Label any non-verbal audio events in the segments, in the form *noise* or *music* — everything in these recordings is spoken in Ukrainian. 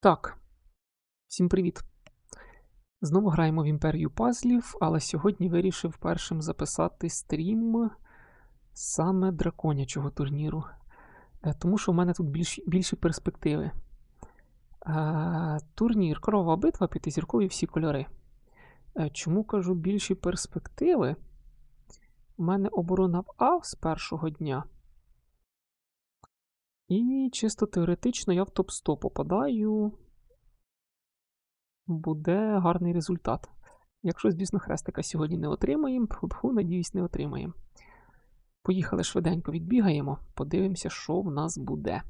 Так, всім привіт. Знову граємо в імперію пазлів, але сьогодні вирішив першим записати стрім саме драконячого турніру. Е, Тому що в мене тут більш, більші перспективи. Е, Турнір Корова битва, п'ятизіркові всі кольори. Е, Чому кажу більші перспективи? У мене оборона в А з першого дня. І чисто теоретично я в топ-100 попадаю. Буде гарний результат. Якщо, звісно, хрестика сьогодні не отримаємо, тьфу, надіюсь, не отримаємо. Поїхали швиденько відбігаємо, подивимося, що в нас буде.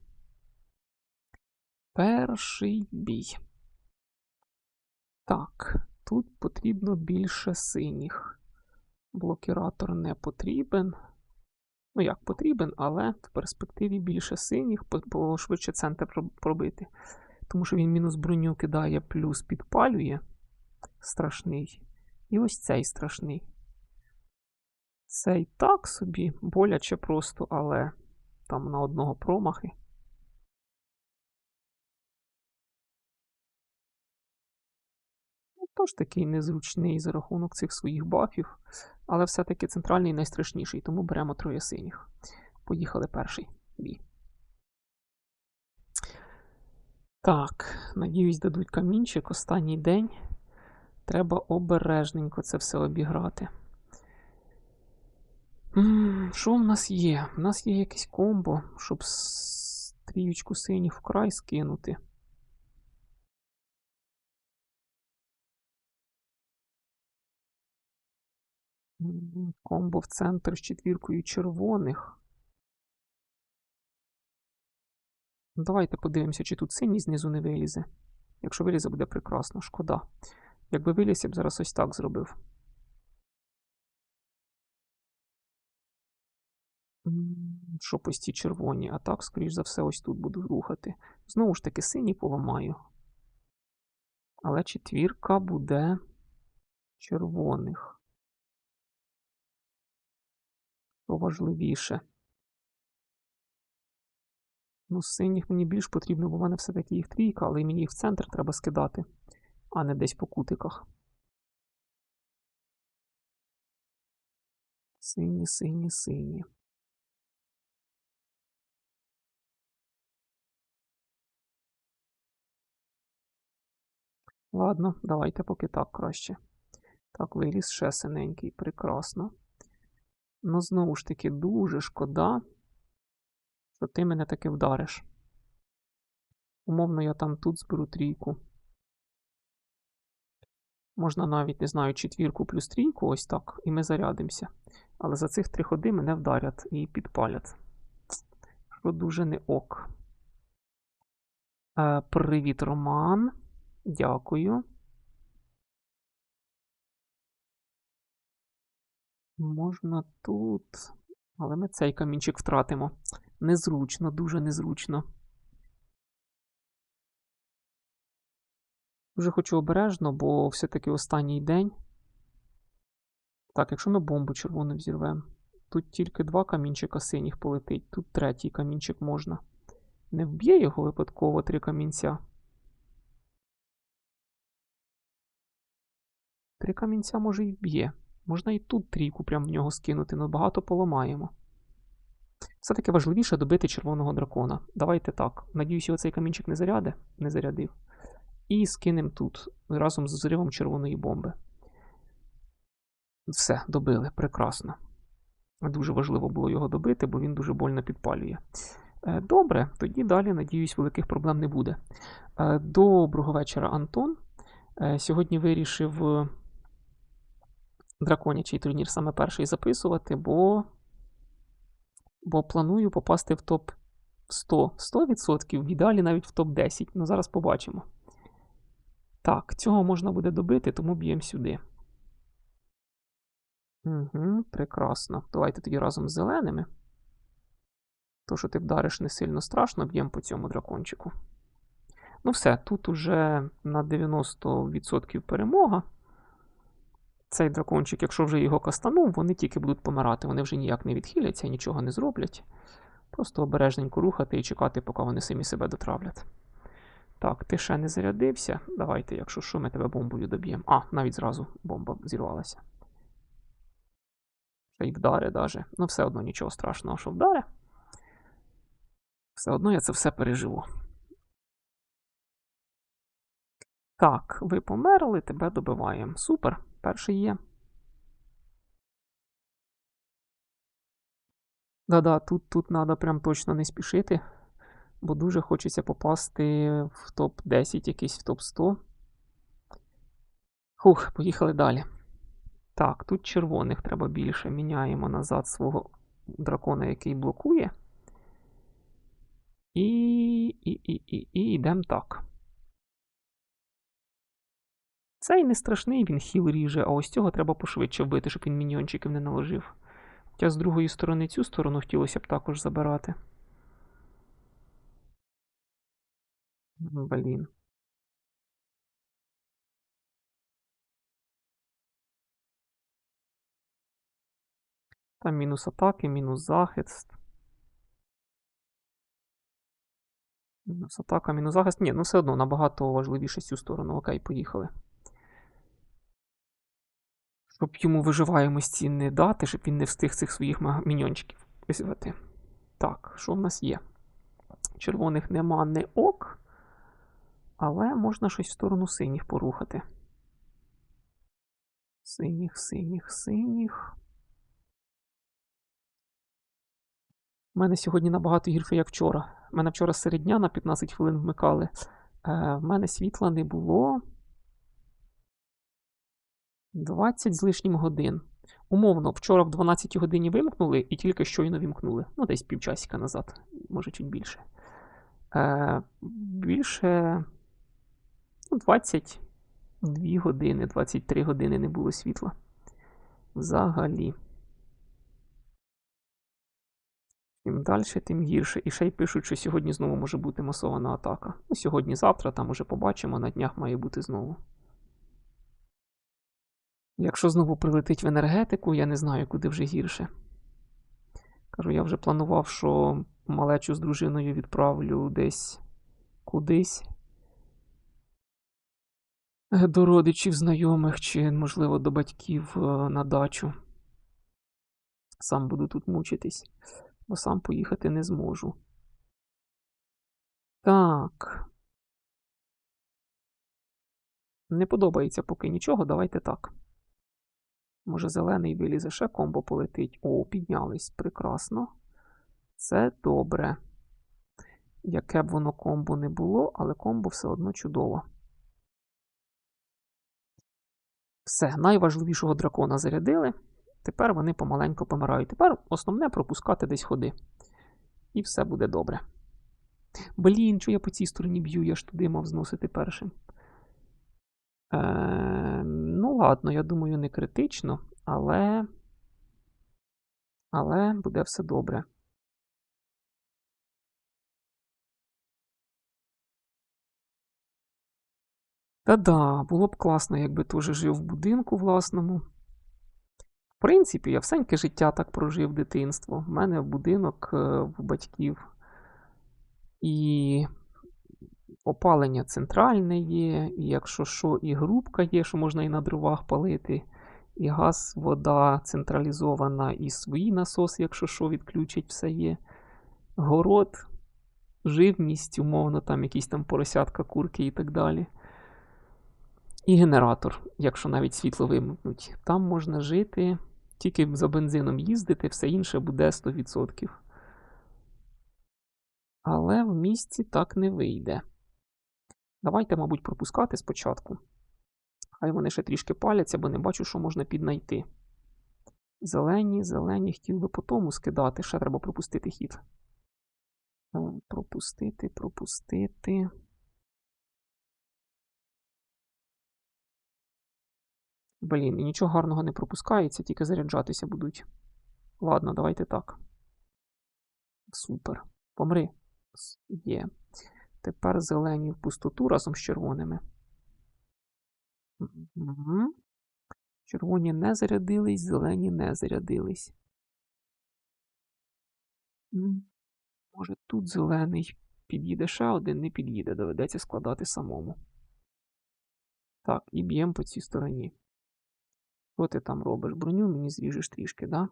Перший бій. Так, тут потрібно більше синіх. Блокіратор не потрібен. Ну, як потрібен, але в перспективі більше синіх, швидше центр пробити. Тому що він мінус броню кидає, плюс підпалює. Страшний. І ось цей страшний. Цей так собі, боляче просто, але там на одного промахи. Тож такий незручний за рахунок цих своїх бафів. Але все-таки центральний найстрашніший, тому беремо троє синіх. Поїхали перший бій. Так, надіюсь, дадуть камінчик останній день. Треба обережненько це все обіграти. Що в нас є? У нас є якесь комбо, щоб тріючку синіх вкрай скинути. Комбо в центр з четвіркою червоних. Давайте подивимося, чи тут синій знизу не вилізе. Якщо вилізе, буде прекрасно. Шкода. Якби виліз, я б зараз ось так зробив. Що пусті червоні, а так, скоріш за все, ось тут буду рухати. Знову ж таки, синій поламаю. Але четвірка буде червоних. Важливіше. Ну, синіх мені більш потрібно, бо в мене все-таки їх трійка, але мені їх в центр треба скидати, а не десь по кутиках. Сині, сині, сині. Ладно, давайте поки так краще. Так, виліз ще синенький, прекрасно. Ну, знову ж таки, дуже шкода, що ти мене таки вдариш. Умовно, я там тут зберу трійку. Можна навіть, не знаю, четвірку плюс трійку, ось так, і ми зарядимося. Але за цих три ходи мене вдарять і підпалять. Що дуже не ок. Е, Привіт, Роман. Дякую. Можна тут. Але ми цей камінчик втратимо. Незручно, дуже незручно. Дуже хочу обережно, бо все-таки останній день. Так, якщо ми бомбу червону взірвемо. Тут тільки два камінчика синіх полетить, тут третій камінчик можна. Не вб'є його випадково три камінця. Три камінця може і вб'є. Можна і тут трійку прямо в нього скинути, але багато поламаємо. Все-таки важливіше добити червоного дракона. Давайте так. Надіюсь, його цей камінчик не заряде, не зарядив. І скинемо тут разом з взривом червоної бомби. Все, добили, прекрасно. Дуже важливо було його добити, бо він дуже больно підпалює. Е, добре, тоді далі, надіюсь, великих проблем не буде. Е, доброго вечора, Антон. Е, сьогодні вирішив драконячий турнір саме перший записувати, бо бо планую попасти в топ 100 100%, в ідеалі навіть в топ 10. Ну, зараз побачимо. Так, цього можна буде добити, тому б'ємо сюди. Угу, Прекрасно. Давайте тоді разом з зеленими. То, що ти вдариш не сильно страшно, б'ємо по цьому дракончику. Ну, все, тут уже на 90% перемога. Цей дракончик, якщо вже його кастанув, вони тільки будуть помирати. Вони вже ніяк не відхиляться, нічого не зроблять. Просто обережненько рухати і чекати, поки вони самі себе дотравлять. Так, ти ще не зарядився. Давайте, якщо що, ми тебе бомбою доб'ємо. А, навіть зразу бомба зірвалася. Ще й вдари даже. Ну, все одно нічого страшного, що вдаре. Все одно я це все переживу. Так, ви померли, тебе добиваємо. Супер, перший є. Да-да, тут тут треба прям точно не спішити, бо дуже хочеться попасти в топ-10, якийсь в топ-100. Хух, поїхали далі. Так, тут червоних треба більше. Міняємо назад свого дракона, який блокує. І і, і, і, і йдемо так. Цей не страшний, він хіл ріже, а ось цього треба пошвидше вбити, щоб він міньйончиків не наложив. Хоча з другої сторони цю сторону хотілося б також забирати. Блін. Там мінус атаки, мінус захист. Мінус атака, мінус захист. Ні, ну все одно набагато важливіше цю сторону. Окей, поїхали. Щоб йому виживаємості не дати, щоб він не встиг цих своїх міньончиків визвати. Так, що в нас є? Червоних нема не ок, але можна щось в сторону синіх порухати. Синіх, синіх, синіх. У мене сьогодні набагато гірше, як вчора. У мене вчора серед дня на 15 хвилин вмикали. Е, В мене світла не було. 20 з лишнім годин. Умовно, вчора в 12 годині вимкнули і тільки щойно вімкнули. Ну, десь півчасика назад, може чуть більше. Е, Більше ну, 22 години, 23 години не було світла. Взагалі. Чим далі, тим гірше. І ще й пишуть, що сьогодні знову може бути масована атака. Ну, сьогодні-завтра, там уже побачимо, на днях має бути знову. Якщо знову прилетить в енергетику, я не знаю, куди вже гірше. Кажу, я вже планував, що малечу з дружиною відправлю десь кудись. До родичів, знайомих, чи, можливо, до батьків е, на дачу. Сам буду тут мучитись, бо сам поїхати не зможу. Так. Не подобається поки нічого, давайте так. Може, зелений вилізе ще комбо полетить. О, піднялись. Прекрасно. Це добре. Яке б воно комбо не було, але комбо все одно чудово. Все, найважливішого дракона зарядили. Тепер вони помаленьку помирають. Тепер основне пропускати десь ходи. І все буде добре. Блін, що я по цій стороні б'ю, я ж туди мав зносити першим. Е, ладно, я думаю, не критично, але. Але буде все добре. Та-да, було б класно, якби теж жив в будинку власному. В принципі, я всеньке життя так прожив дитинство. У мене будинок е, в батьків. І опалення центральне є, і якщо що, і грубка є, що можна і на дровах палити, і газ, вода централізована, і свої насоси, якщо що, відключить, все є. Город, живність, умовно, там якісь там поросятка, курки і так далі. І генератор, якщо навіть світло вимкнуть. Там можна жити, тільки за бензином їздити, все інше буде 100%. Але в місті так не вийде. Давайте, мабуть, пропускати спочатку. Хай вони ще трішки паляться, бо не бачу, що можна піднайти. Зелені, зелені, хотів би по тому скидати. Ще треба пропустити хід. Е, пропустити, пропустити. Блін, і нічого гарного не пропускається, тільки заряджатися будуть. Ладно, давайте так. Супер. Помри. Є. Тепер зелені в пустоту разом з червоними. Угу. Червоні не зарядились, зелені не зарядились. Може, тут зелений Під'їде ще один, не під'їде, доведеться складати самому. Так, і б'ємо по цій стороні. Що ти там робиш? Броню мені зріжеш трішки, да?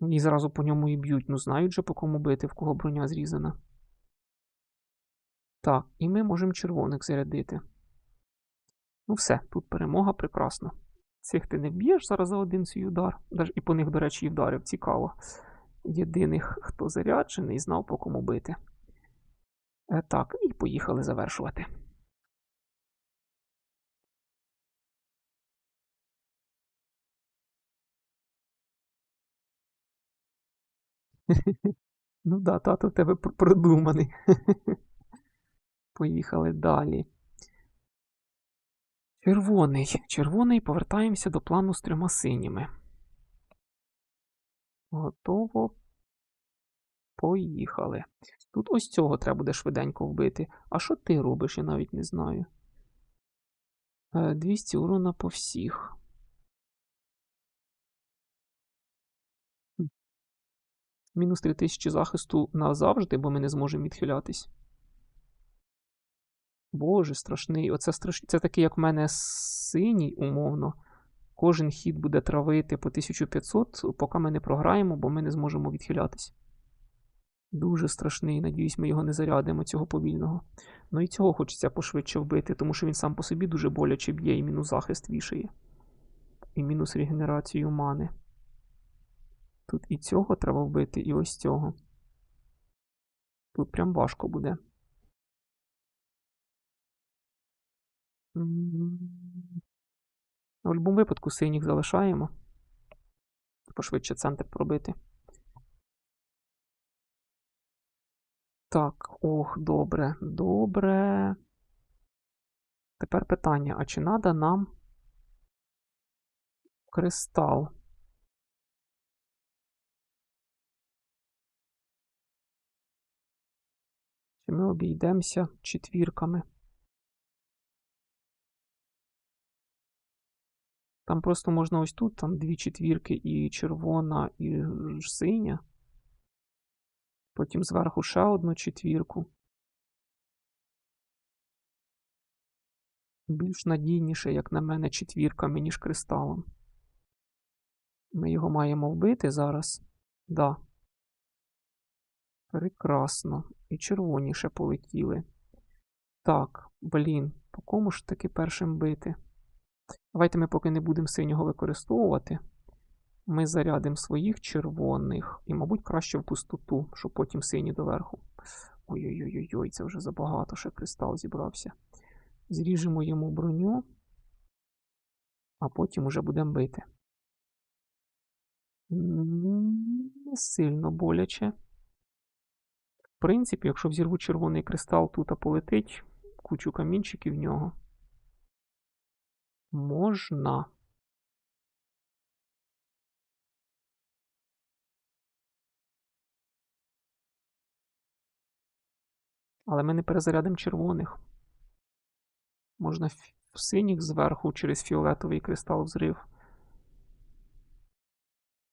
І зразу по ньому і б'ють. Ну, знають же, по кому бити, в кого броня зрізана. Так, і ми можемо червоних зарядити. Ну, все, тут перемога прекрасна. Цих ти не вб'єш зараз за один свій удар. І по них, до речі, і вдарив. Цікаво. Єдиних, хто заряджений, знав, по кому бити. Е, так, і поїхали завершувати. *laughs* Ну да, тато в тебе продуманий. *laughs* Поїхали далі. Червоний. Червоний, повертаємося до плану з трьома синіми. Готово. Поїхали. Тут ось цього треба буде швиденько вбити. А що ти робиш, я навіть не знаю. 200 е, урона по всіх. Мінус 3000 захисту назавжди, бо ми не зможемо відхилятись. Боже, страшний. Оце страш... Це такий, як в мене синій, умовно. Кожен хід буде травити по 1500, поки ми не програємо, бо ми не зможемо відхилятись. Дуже страшний. Надіюсь, ми його не зарядимо, цього повільного. Ну і цього хочеться пошвидше вбити, тому що він сам по собі дуже боляче б'є, і мінус захист вішає. І мінус регенерацію мани. Тут і цього треба вбити, і ось цього. Тут прям важко буде. В будь-якому випадку синіх залишаємо. Пошвидше центр пробити. Так, ох, добре, добре. Тепер питання: а чи треба нам кристал? Чи ми обійдемося четвірками? Там просто можна ось тут, там дві четвірки і червона, і синя. Потім зверху ще одну четвірку. Більш надійніше, як на мене, четвірками, ніж кристалом. Ми його маємо вбити зараз. Да. Прекрасно. І червоніше полетіли. Так, блін, по кому ж таки першим бити? Давайте ми поки не будемо синього використовувати. Ми зарядимо своїх червоних. І, мабуть, краще в пустоту, щоб потім сині доверху. Ой-ой-ой, це вже забагато, ще кристал зібрався. Зріжемо йому броню, а потім уже будемо бити. Не сильно боляче. В принципі, якщо взірву червоний кристал тут а полетить, кучу камінчиків в нього. Можна. Але ми не перезарядимо червоних. Можна в синіх зверху через фіолетовий кристал взрив.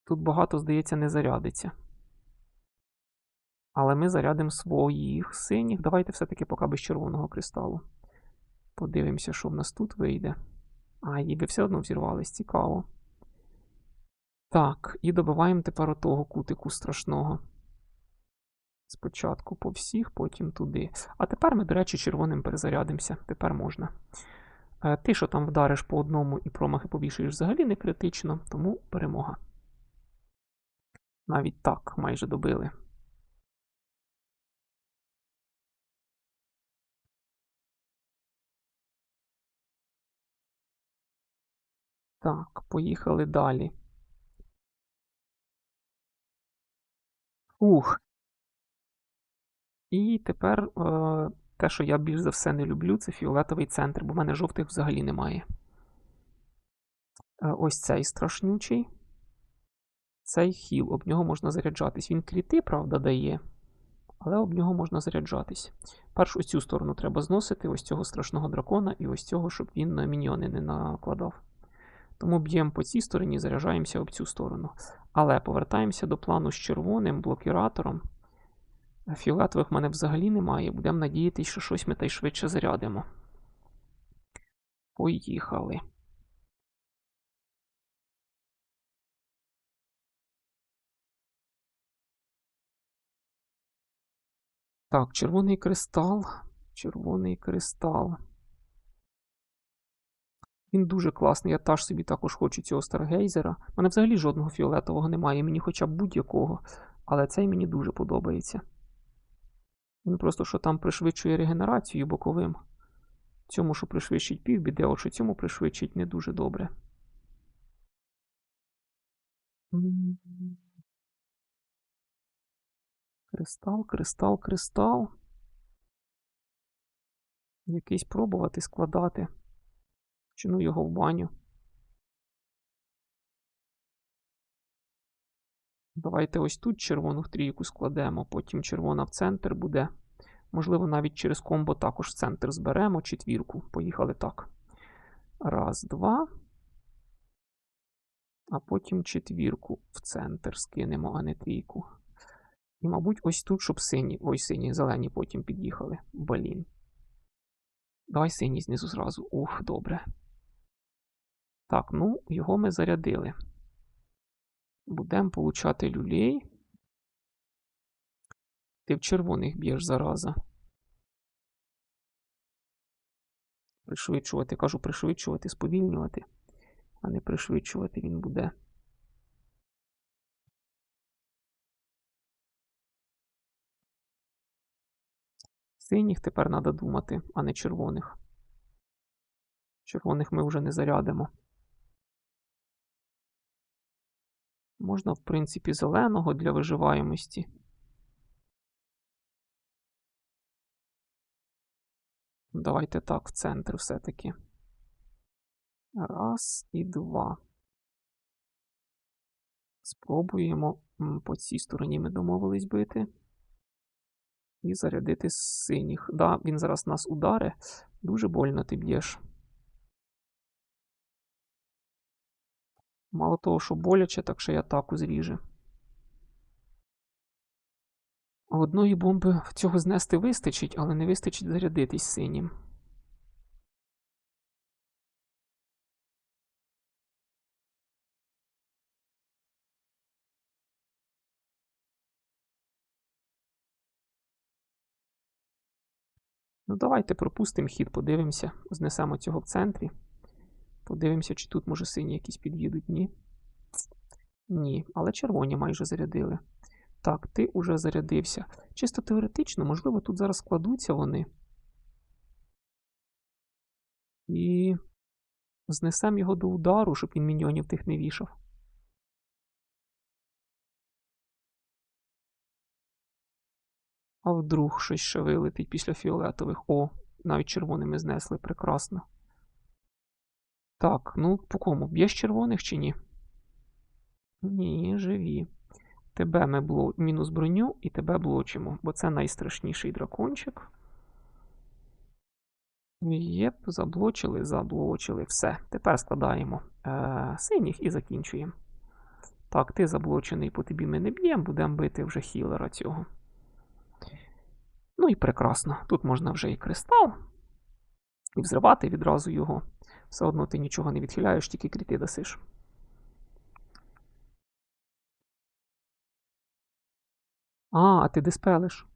Тут багато, здається, не зарядиться. Але ми зарядимо своїх синіх. Давайте все-таки поки без червоного кристалу. Подивимося, що в нас тут вийде. А, ніби все одно взірвались, цікаво. Так, і добиваємо тепер отого кутику страшного. Спочатку по всіх, потім туди. А тепер ми, до речі, червоним перезарядимося. Тепер можна. Е, ти, що там вдариш по одному і промахи повішаєш взагалі не критично, тому перемога. Навіть так майже добили. Так, поїхали далі. Ух. І тепер е, те, що я більш за все не люблю, це фіолетовий центр, бо в мене жовтих взагалі немає. Е, ось цей страшнючий. Цей хіл, об нього можна заряджатись. Він кліти, правда, дає, але об нього можна заряджатись. Перш ось цю сторону треба зносити, ось цього страшного дракона, і ось цього, щоб він на міньйони не накладав. Тому б'ємо по цій стороні, заряджаємося об цю сторону. Але повертаємося до плану з червоним блокіратором. Фіолетових в мене взагалі немає. Будемо надіятися, що щось ми та й швидше зарядимо. Поїхали. Так, червоний кристал. Червоний кристал. Він дуже класний. Я теж собі також хочу цього Старгейзера. У мене взагалі жодного фіолетового немає, мені хоча б будь-якого. Але цей мені дуже подобається. Він просто що там пришвидшує регенерацію боковим. Цьому, що пришвидшить півбіди, а що цьому пришвидшить не дуже добре. Кристал, кристал, кристал. Якийсь пробувати складати. Чину його в баню. Давайте ось тут червону в трійку складемо, потім червона в центр буде. Можливо, навіть через комбо також в центр зберемо четвірку. Поїхали так. Раз, два. А потім четвірку в центр скинемо, а не трійку. І, мабуть, ось тут, щоб сині. Ой, сині, зелені потім під'їхали. Блін. Давай синій знизу зразу. Ух, добре. Так, ну, його ми зарядили. Будемо получати люлей. Ти в червоних б'єш зараза. Пришвидшувати. Кажу, пришвидшувати, сповільнювати, а не пришвидшувати він буде. Синіх тепер треба думати, а не червоних. Червоних ми вже не зарядимо. Можна, в принципі, зеленого для виживаємості. Давайте так, в центр все-таки. Раз і два. Спробуємо по цій стороні ми домовились бити. І зарядити синіх. Да, він зараз нас ударе. Дуже больно ти б'єш. Мало того, що боляче, так ще й атаку зріже. Одної бомби цього знести вистачить, але не вистачить зарядитись синім. Ну, давайте пропустимо хід, подивимося, знесемо цього в центрі. Подивимося, чи тут, може, сині якісь під'їдуть. Ні. Ні, але червоні майже зарядили. Так, ти уже зарядився. Чисто теоретично, можливо, тут зараз складуться вони. І знесемо його до удару, щоб він міньйонів тих не вішав. А вдруг щось ще вилетить після фіолетових. О, навіть червоними знесли прекрасно. Так, ну по кому? Б'єш червоних чи ні? Ні, живі. Тебе ми бло... мінус броню і тебе блочимо, бо це найстрашніший дракончик. Єп, заблочили, заблочили. Все. Тепер складаємо е, синіх і закінчуємо. Так, ти заблочений, по тобі ми не б'ємо, будемо бити вже хілера цього. Ну і прекрасно. Тут можна вже і кристал, і взривати відразу його. Все одно ти нічого не відхиляєш, тільки кріти дасиш. А, а ти диспелиш?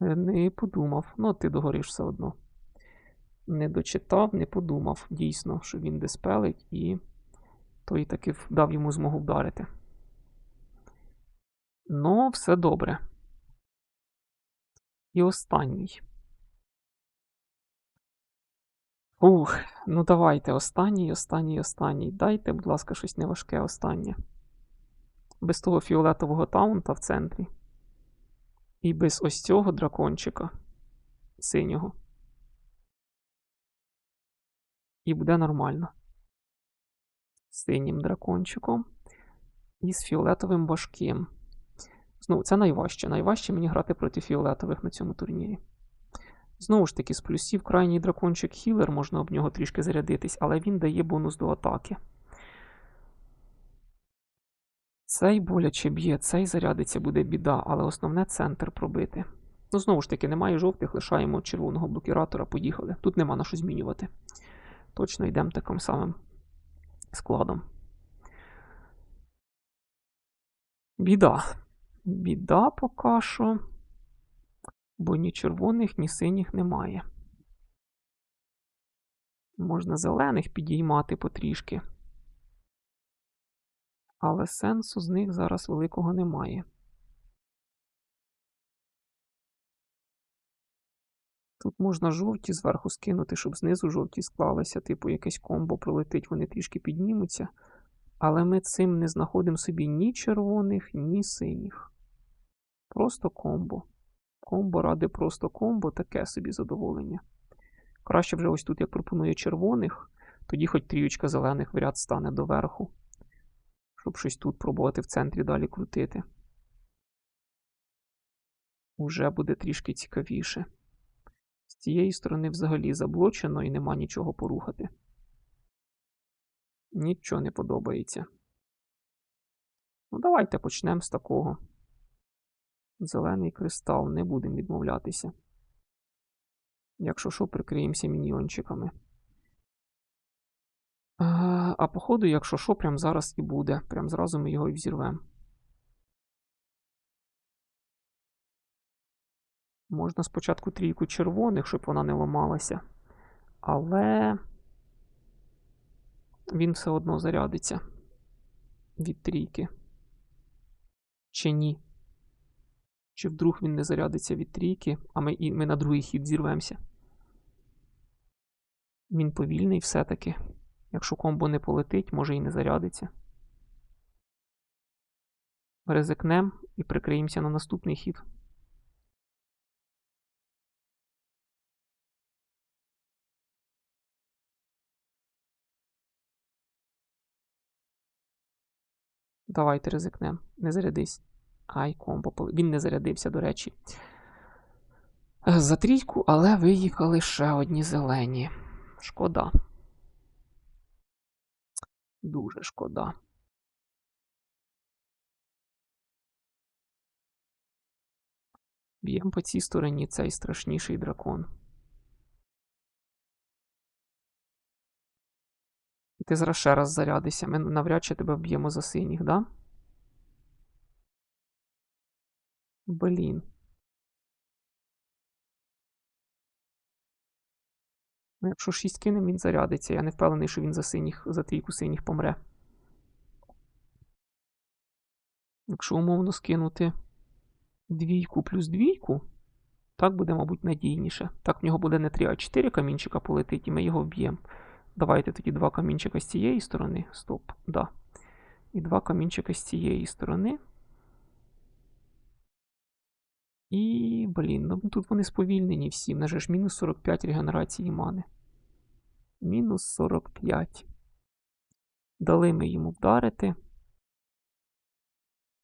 Е, не подумав. Ну, ти догориш все одно. Не дочитав, не подумав. Дійсно, що він диспелить, і той таки дав йому змогу вдарити. Ну, все добре. І останній. Ух, ну давайте останній, останній, останній. Дайте, будь ласка, щось неважке останнє. Без того фіолетового таунта в центрі. І без ось цього дракончика синього. І буде нормально. З синім дракончиком. І з фіолетовим важким. Знову, це найважче. Найважче мені грати проти фіолетових на цьому турнірі. Знову ж таки, з плюсів крайній дракончик хілер, можна об нього трішки зарядитись, але він дає бонус до атаки. Цей боляче б'є, цей зарядиться буде біда, але основне центр пробити. Ну, знову ж таки, немає жовтих, лишаємо червоного блокіратора, поїхали. Тут нема на що змінювати. Точно йдемо таким самим складом. Біда. Біда поки що. Бо ні червоних, ні синіх немає. Можна зелених підіймати потрішки. Але сенсу з них зараз великого немає. Тут можна жовті зверху скинути, щоб знизу жовті склалися, типу якесь комбо пролетить, вони трішки піднімуться. Але ми цим не знаходимо собі ні червоних, ні синіх. Просто комбо. Комбо ради просто комбо, таке собі задоволення. Краще вже ось тут я пропоную червоних, тоді хоч трієчка зелених в ряд стане доверху. Щоб щось тут пробувати в центрі далі крутити. Уже буде трішки цікавіше. З цієї сторони взагалі заблочено і нема нічого порухати. Нічого не подобається. Ну, давайте почнемо з такого. Зелений кристал, не будемо відмовлятися. Якщо що, прикриємося мініончиками. А, а походу, якщо що, прям зараз і буде. Прям зразу ми його і взірвемо. Можна спочатку трійку червоних, щоб вона не ламалася. Але він все одно зарядиться від трійки. Чи ні? Чи вдруг він не зарядиться від трійки, а ми і ми на другий хід зірвемося. Він повільний все-таки. Якщо комбо не полетить, може і не зарядиться. Ризикнем і прикриємося на наступний хід. Давайте ризикнем. Не зарядись. Ай, комбо. Він не зарядився, до речі. За трійку, але виїхали ще одні зелені. Шкода. Дуже шкода. Б'ємо по цій стороні цей страшніший дракон. Ти зараз ще раз зарядися. Ми навряд чи тебе вб'ємо за синіх, да? Блін. Ну, якщо 6 кинем, він зарядиться. Я не впевнений, що він за синіх, за трійку синіх помре. Якщо умовно скинути двійку плюс двійку, так буде, мабуть, надійніше. Так в нього буде не 3, а 4 камінчика полетить, і ми його вб'ємо. Давайте тоді два камінчика з цієї сторони. Стоп, да. І два камінчика з цієї сторони. І, блін, ну тут вони сповільнені всі. В нас же ж мінус 45 регенерації мани. Мінус 45. Дали ми йому вдарити.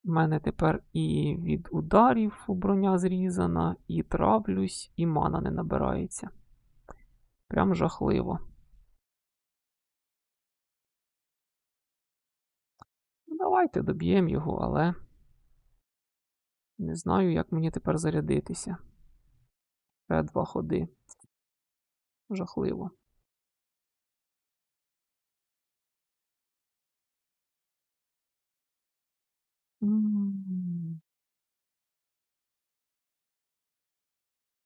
У мене тепер і від ударів броня зрізана, і травлюсь, і мана не набирається. Прям жахливо. Ну, давайте доб'ємо його, але. Не знаю, як мені тепер зарядитися. Ще два ходи. Жахливо.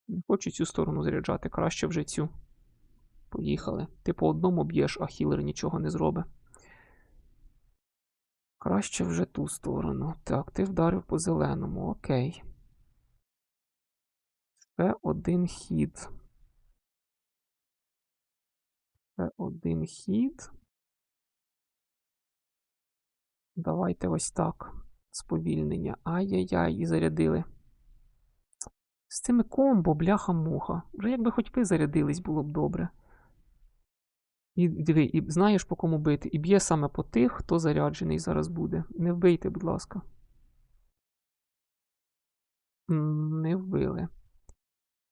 Не хочу цю сторону заряджати, краще вже цю. Поїхали. Ти по одному б'єш, а хілер нічого не зробить. Краще вже ту сторону. Так, ти вдарив по зеленому, окей. Ще один хід. Ще один хід. Давайте ось так. Сповільнення. Ай-яй-яй, і зарядили. З цими комбо, бляха-муха. Вже якби хоч ви зарядились, було б добре. І диви, і знаєш по кому бити. І б'є саме по тих, хто заряджений зараз буде. Не вбийте, будь ласка. Не вбили.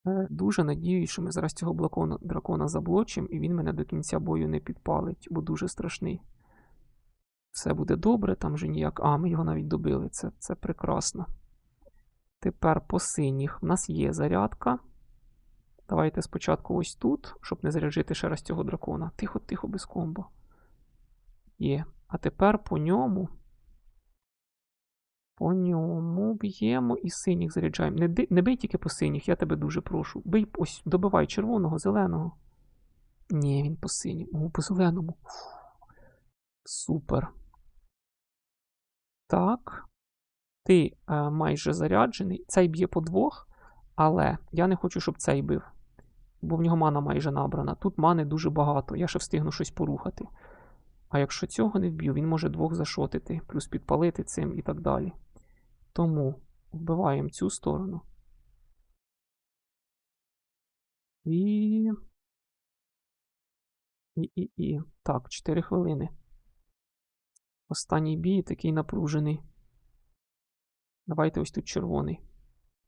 Е, дуже надіюсь, що ми зараз цього блакона, дракона заблочимо, і він мене до кінця бою не підпалить, бо дуже страшний. Все буде добре, там вже ніяк. А, ми його навіть добили. Це, Це прекрасно. Тепер по синіх. У нас є зарядка. Давайте спочатку ось тут, щоб не заряджити ще раз цього дракона. Тихо, тихо, без комбо. Є. А тепер по ньому. По ньому б'ємо і синіх заряджаємо. Не, не бий тільки по синіх, я тебе дуже прошу. Бий ось, добивай червоного, зеленого. Ні, він по синьому, по зеленому. Супер. Так. Ти е, майже заряджений. Цей б'є по двох, але я не хочу, щоб цей бив. Бо в нього мана майже набрана. Тут мани дуже багато. Я ще встигну щось порухати. А якщо цього не вб'ю, він може двох зашотити, плюс підпалити цим і так далі. Тому вбиваємо цю сторону. І. І, і, і. Так, 4 хвилини. Останній бій такий напружений. Давайте ось тут червоний.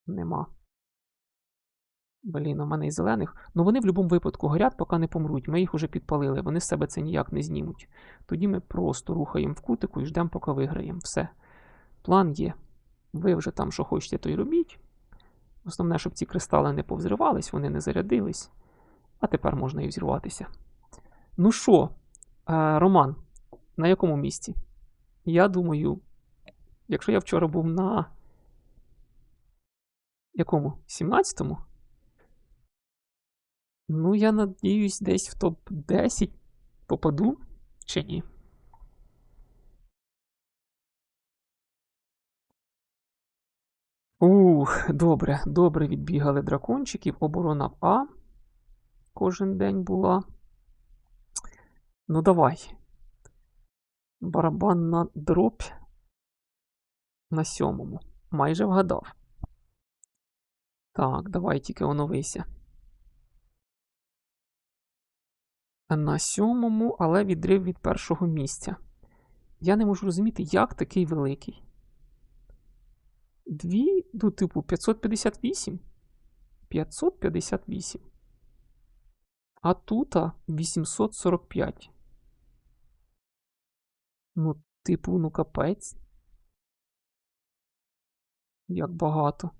Нема. Блін, у мене і зелених. Ну вони в будь-якому випадку горять, поки не помруть. Ми їх уже підпалили. Вони з себе це ніяк не знімуть. Тоді ми просто рухаємо в кутику і ждемо, поки виграємо. Все. План є. Ви вже там, що хочете, то й робіть. Основне, щоб ці кристали не повзривались, вони не зарядились. А тепер можна і взірватися. Ну що, е, Роман, на якому місці? Я думаю, якщо я вчора був на якому? 17-му? Ну, я надіюсь, десь в топ-10 попаду чи ні. Ух, добре, добре відбігали дракончиків. Оборона А. Кожен день була. Ну, давай. Барабан на дробь на сьомому. Майже вгадав. Так, давай тільки оновися. На сьомому, але відрив від першого місця. Я не можу розуміти, як такий великий. Дві, ну, типу, 558. 558. А тут 845. Ну, типу, ну капець. Як багато.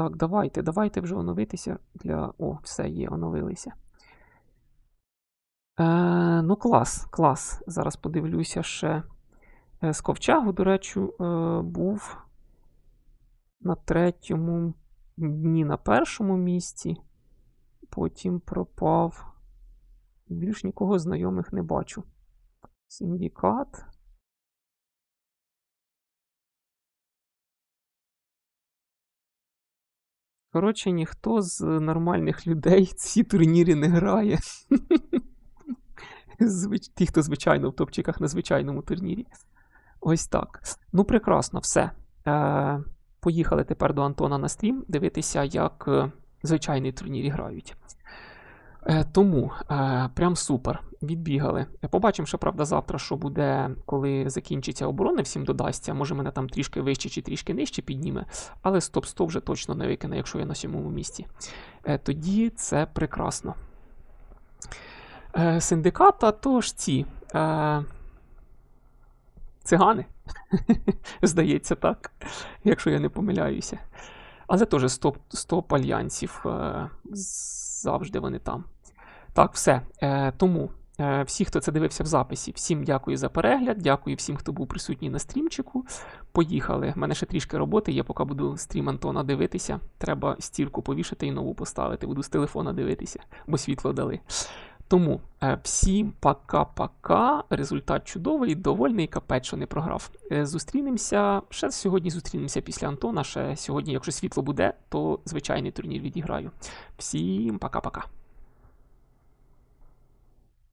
Так, давайте, давайте вже оновитися для. О, все є, оновилися. Е, Ну, клас, клас. Зараз подивлюся ще. Е, з ковчегу, до речі, е, був на третьому дні на першому місці. Потім пропав. Більш нікого знайомих не бачу. Синдикат. Коротше, ніхто з нормальних людей *laughs* ці турніри не грає. Ті, хто звичайно в топчиках на звичайному турнірі. Ось так. Ну, прекрасно, все. Е, Поїхали тепер до Антона на стрім дивитися, як е, звичайний турнірі грають. Е, Тому е, прям супер. Відбігали. Побачимо, що правда, завтра, що буде, коли закінчиться оборона, всім додасться. Може, мене там трішки вище чи трішки нижче підніме, але стоп 100 вже точно не викине, якщо я на сьомому місці. Е, Тоді це прекрасно. Е, Синдиката тож ці е, цигани. *laughs* Здається, так, якщо я не помиляюся. Але теж 100 100 альянсів е, завжди вони там. Так, все. Е, Тому е, всі, хто це дивився в записі, всім дякую за перегляд. Дякую всім, хто був присутній на стрімчику. Поїхали. У мене ще трішки роботи є, поки буду стрім Антона дивитися. Треба стірку повішати і нову поставити. Буду з телефона дивитися, бо світло дали. Тому е, всім пока-пока. Результат чудовий, довольний капець, що не програв. Е, зустрінемося. Ще сьогодні зустрінемося після Антона. Ще сьогодні, якщо світло буде, то звичайний турнір відіграю. Всім пока-пока.